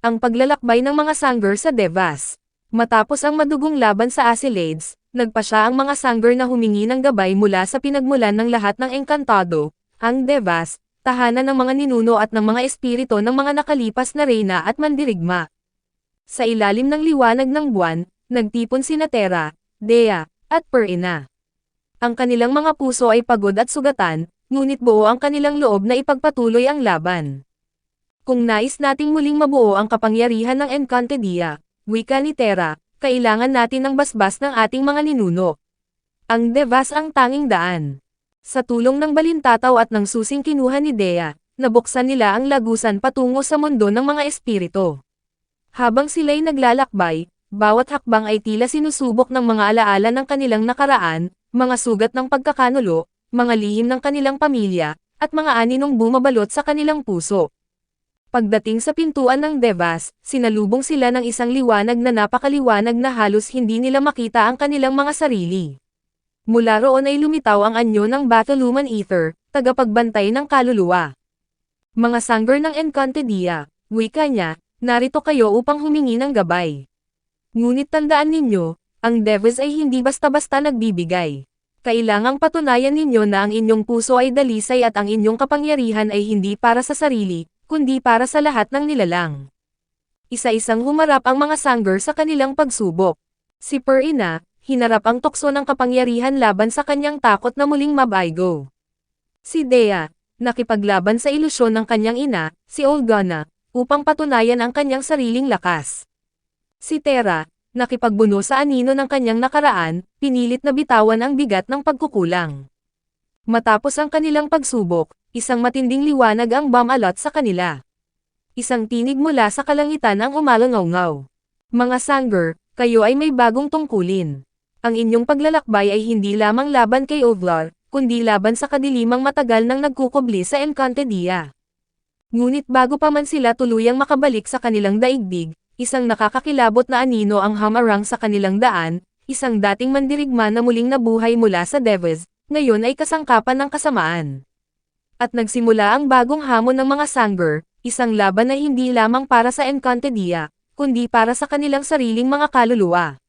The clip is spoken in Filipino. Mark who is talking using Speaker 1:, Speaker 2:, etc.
Speaker 1: Ang paglalakbay ng mga Sanggur sa Devas. Matapos ang madugong laban sa Asilades, nagpa siya ang mga Sanggur na humingi ng gabay mula sa pinagmulan ng lahat ng Encantado, ang Devas, tahanan ng mga ninuno at ng mga espirito ng mga nakalipas na reyna at mandirigma. Sa ilalim ng liwanag ng buwan, nagtipon si Natera, Dea, at Perina. Ang kanilang mga puso ay pagod at sugatan, ngunit buo ang kanilang loob na ipagpatuloy ang laban. Kung nais nating muling mabuo ang kapangyarihan ng Encantadia, wika ni Terra, kailangan natin ng basbas ng ating mga ninuno. Ang Devas ang tanging daan. Sa tulong ng balintataw at ng susing kinuha ni Dea, nabuksan nila ang lagusan patungo sa mundo ng mga espirito. Habang sila'y naglalakbay, bawat hakbang ay tila sinusubok ng mga alaala ng kanilang nakaraan, mga sugat ng pagkakanulo, mga lihim ng kanilang pamilya, at mga aninong bumabalot sa kanilang puso. Pagdating sa pintuan ng Devas, sinalubong sila ng isang liwanag na napakaliwanag na halos hindi nila makita ang kanilang mga sarili. Mula roon ay lumitaw ang anyo ng Battlewoman Ether, tagapagbantay ng kaluluwa. Mga sangger ng Encantadia, wika niya, narito kayo upang humingi ng gabay. Ngunit tandaan ninyo, ang Devas ay hindi basta-basta nagbibigay. Kailangang patunayan ninyo na ang inyong puso ay dalisay at ang inyong kapangyarihan ay hindi para sa sarili, kundi para sa lahat ng nilalang. Isa-isang humarap ang mga sangger sa kanilang pagsubok. Si Perina, hinarap ang tukso ng kapangyarihan laban sa kanyang takot na muling mabaygo. Si Dea, nakipaglaban sa ilusyon ng kanyang ina, si Olgana, upang patunayan ang kanyang sariling lakas. Si Terra, nakipagbuno sa anino ng kanyang nakaraan, pinilit na bitawan ang bigat ng pagkukulang. Matapos ang kanilang pagsubok, isang matinding liwanag ang bumalot sa kanila. Isang tinig mula sa kalangitan ang umalangaw Mga Sangger, kayo ay may bagong tungkulin. Ang inyong paglalakbay ay hindi lamang laban kay Ovlar, kundi laban sa kadilimang matagal nang nagkukubli sa Encantadia. Ngunit bago pa man sila tuluyang makabalik sa kanilang daigdig, isang nakakakilabot na anino ang hamarang sa kanilang daan, isang dating mandirigma na muling nabuhay mula sa Devas, ngayon ay kasangkapan ng kasamaan. At nagsimula ang bagong hamon ng mga Sangger, isang laban na hindi lamang para sa Encantadia, kundi para sa kanilang sariling mga kaluluwa.